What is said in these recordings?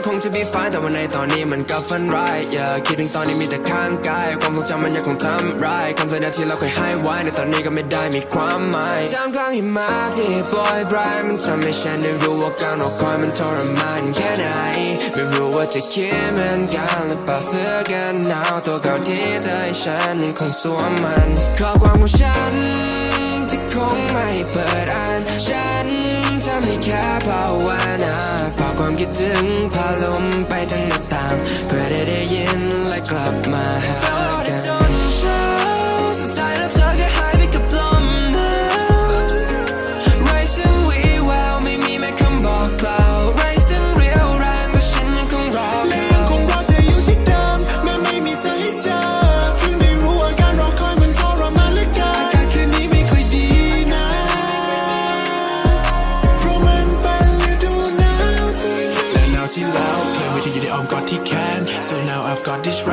ก็คงจะมีฟแต่ว่าในตอนนี้มันก็ฝันร้ายอย่าคิดถึงตอนนี้มีแต่ข้างกาย ความทรงจำมันยังคงทำร้ายคำสัญญาที่เราเคยให้ไว้ในตอนนี้ก็ไม่ได้มีความหมายท่ามกลางหิมะที่โปรยปลายมันทำให้ฉันได้รู้ว่าการรอคอยมันทรมานแค่ไหน ไม่รู้ว่าจะคิดเหมือนกันหรือเปล่าเสื้อกันหนาวตัวเก่าที่เธอให้ฉันยังคงสวมมันข้อความของฉันที่คงไม่เปิดอ่านฉันทำได้แค่ภาวนา ความคิดถึงพาลมไปทางหน้าต่างเพื่อได้ได้ยินและกลับ got he can. So now I've got this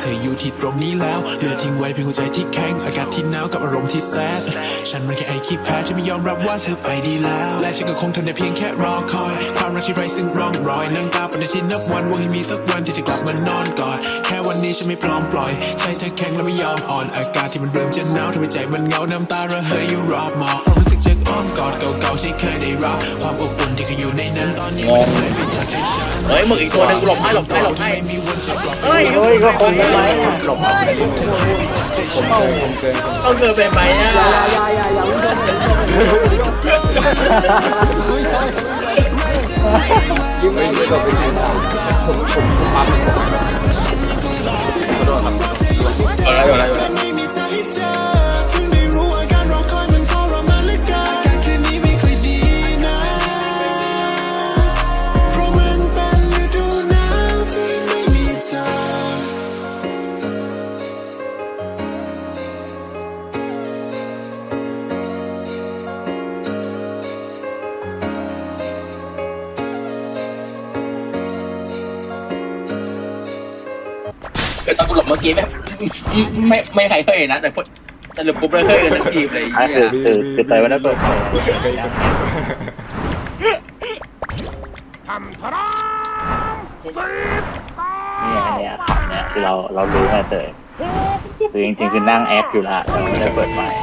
เธออยู่ที่ตรงนี้แล้วเหลือทิ้งไว้เพียงหัวใจที่แข็งอากาศที่หนาวกับอารมณ์ที่แซดฉันมันแค่ไอ้ขี้แพ้ที่ไม่ยอมรับว่าเธอไปดีแล้ว และฉันก็คงทนได้เพียงแค่รอคอยความรักที่ไร้ซึ่งร่องรอยนั่งตาปฏิทินนับวันหวังให้มีสักวันที่จะกลับมานอนกอดแค่วันนี้ฉันไม่พร้อมปล่อยใจเธอแข็งและไม่ยอมอ่อน อากาศที่มันเริ่มจะหนาวทำให้ใจมันเหงาน้ำตาระเหยอยู่รอบหมอความรู้สึกจากอ้อมกอดเก่าๆที่เคยได้รับความอบอุ่นที่เคยอยู่ในนั้นตอนนี้มันหายไปจากใจฉันเฮ้ยมึงอีกตัวหนึ่งหลบให้หลบให้หลบให้ไม่มีวันจะปลอบเฮ้ยเฮ้ยก็คงไม่ไหมอะหลบผมเอาผมเกินต้องเกินไปไหมอะอย่าอย่าอย่าอย่าวิ่งเข้ามายิ่งไม่ยิ่งหลบไปยิ่งผมผมปั๊ม แต่ตอนกูหลบเมื่อกี้แบบไม่ไม่ใครเคยนะ แต่แต่หลบปุ๊บเลยเคยกันทั้งทีมเลยอะคือคือคือเตยวันนั้นเปิดเนี่ยเนี่ยขับเนี่ยคือเราเรารู้ไงเตยคือจริงๆคือนั่งแอปอยู่ละแต่ไม่ได้เปิดไมค์